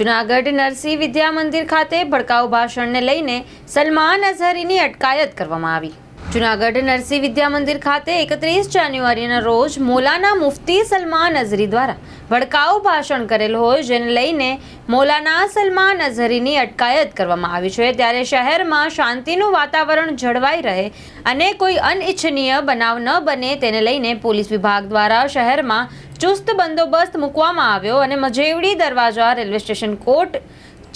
જુનાગઢ નરસિંહ વિદ્યા મંદિર ખાતે ભડકાઉ ભાષણને લઈને સલમાન અઝહરીની અટકાયત કરવામાં આવી. જુનાગઢ નરસિંહ વિદ્યા મંદિર ખાતે એકત્રીસ જાન્યુઆરીના રોજ મૌલાના મુફ્તી સલમાન અઝહરી દ્વારા ભડકાઉ ભાષણ કરેલ હોય જેને લઈને મૌલાના સલમાન અઝહરીની અટકાયત કરવામાં આવી છે. ત્યારે શહેરમાં શાંતિનું વાતાવરણ જળવાઈ રહે અને કોઈ અનિચ્છનીય બનાવ ન બને તેને લઈને પોલીસ વિભાગ દ્વારા શહેરમાં ચુસ્ત બંદોબસ્ત મૂકવામાં આવ્યો અને મજેવડી દરવાજા, રેલવે સ્ટેશન કોર્ટ,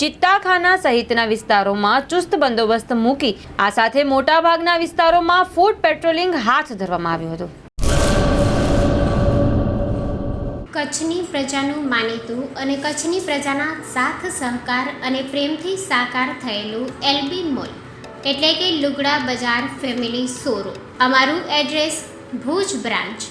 ચિત્તાખાના સહિતના વિસ્તારોમાં ચુસ્ત બંદોબસ્ત મૂકી, આ સાથે મોટાભાગના વિસ્તારોમાં ફૂડ પેટ્રોલિંગ હાથ ધરવામાં આવ્યું હતું. કચ્છની પ્રજાનું માનીતું અને કચ્છની પ્રજાના સાથ, સહકાર અને પ્રેમથી સાકાર થયેલું એલબી મોલ, એટલે કે લુગડા બજાર ફેમિલી શોરૂમ. અમારું address Bhuj branch.